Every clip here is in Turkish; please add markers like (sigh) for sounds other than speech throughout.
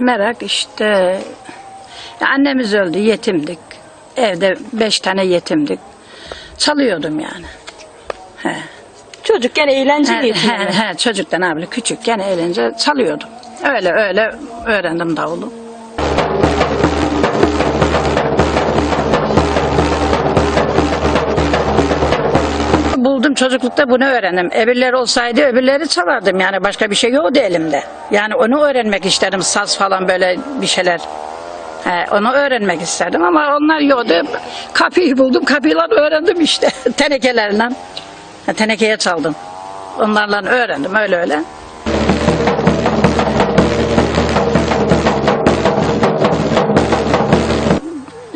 Merak işte ya annemiz öldü yetimdik. Evde beş tane yetimdik. Çalıyordum yani. He. Çocukken eğlence He, he, he, çocukken abi küçükken eğlence çalıyordum. Öyle öyle öğrendim davulu. Buldum çocuklukta bunu öğrendim. Öbürleri olsaydı öbürleri çalardım yani başka bir şey yoktu elimde. Yani onu öğrenmek istedim saz falan böyle bir şeyler. He, onu öğrenmek istedim ama onlar yoktu. Kapıyı buldum kapıyla öğrendim işte (laughs) tenekelerle. Tenekeye çaldım. Onlarla öğrendim öyle öyle.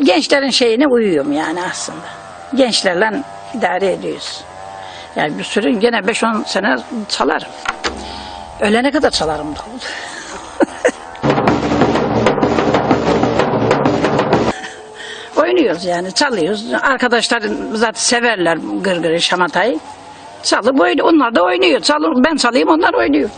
Gençlerin şeyine uyuyorum yani aslında. Gençlerle idare ediyoruz. Yani bir sürü gene 5-10 sene çalarım. Ölene kadar çalarım davul. (laughs) Oynuyoruz yani çalıyoruz. Arkadaşlar zaten severler gırgırı şamatayı. Çalıp oynuyor. Onlar da oynuyor. Çalı, ben çalayım onlar oynuyor.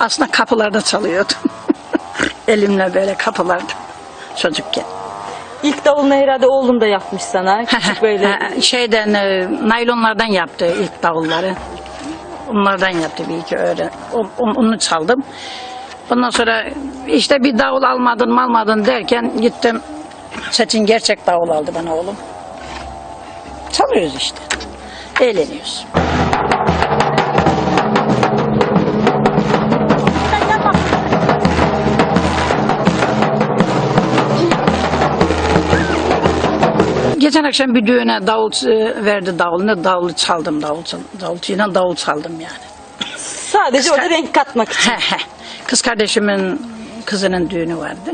Aslında kapılarda çalıyordum. (laughs) Elimle böyle kapılarda çocukken. İlk davulunu herhalde oğlun da yapmış sana. (laughs) Küçük böyle. Şeyden, e, naylonlardan yaptı ilk davulları. Onlardan yaptı bir iki öğren. O- Onu çaldım. Ondan sonra işte bir davul almadın mı almadın derken gittim. Seçin gerçek davul aldı bana oğlum. Çalıyoruz işte. Eğleniyoruz. Geçen akşam bir düğüne davul e, verdi davulunu. Davulu çaldım davul çal, davulcuyla davul çaldım yani. Sadece orada renk katmak için. He he. Kız kardeşimin kızının düğünü vardı.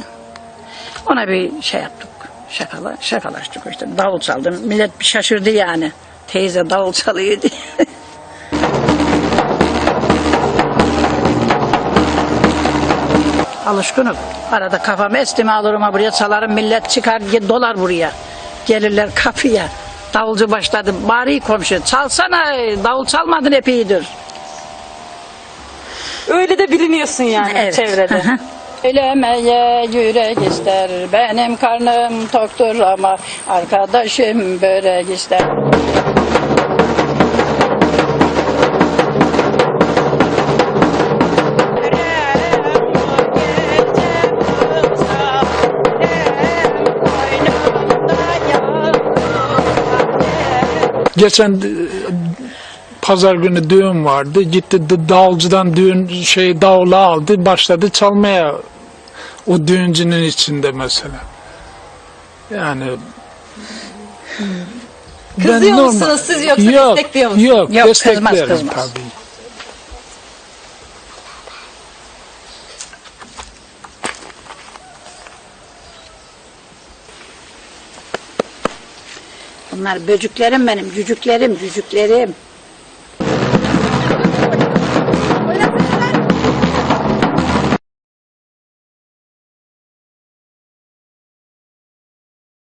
Ona bir şey yaptık. Şakala, şakalaştık işte. Davul çaldım. Millet bir şaşırdı yani. Teyze davul çalıyor diye. (laughs) Alışkınım. Arada kafam esti mi alırım buraya çalarım. Millet çıkar dolar buraya. Gelirler kapıya. Davulcu başladı. Bari komşu çalsana davul çalmadın epeydir. Öyle de biliniyorsun yani Evet. çevrede. Söylemeye yürek ister benim karnım toktur ama arkadaşım börek ister. Geçen e, pazar günü düğün vardı. Gitti davulcudan düğün şey davulu aldı. Başladı çalmaya o düğüncünün içinde mesela. Yani ben Kızıyor normal- musunuz siz yoksa yok, destekliyor musunuz? Yok, Yok, kızmaz, desteklerim kızmaz. tabii. Bunlar böcüklerim benim, cücüklerim, cücüklerim.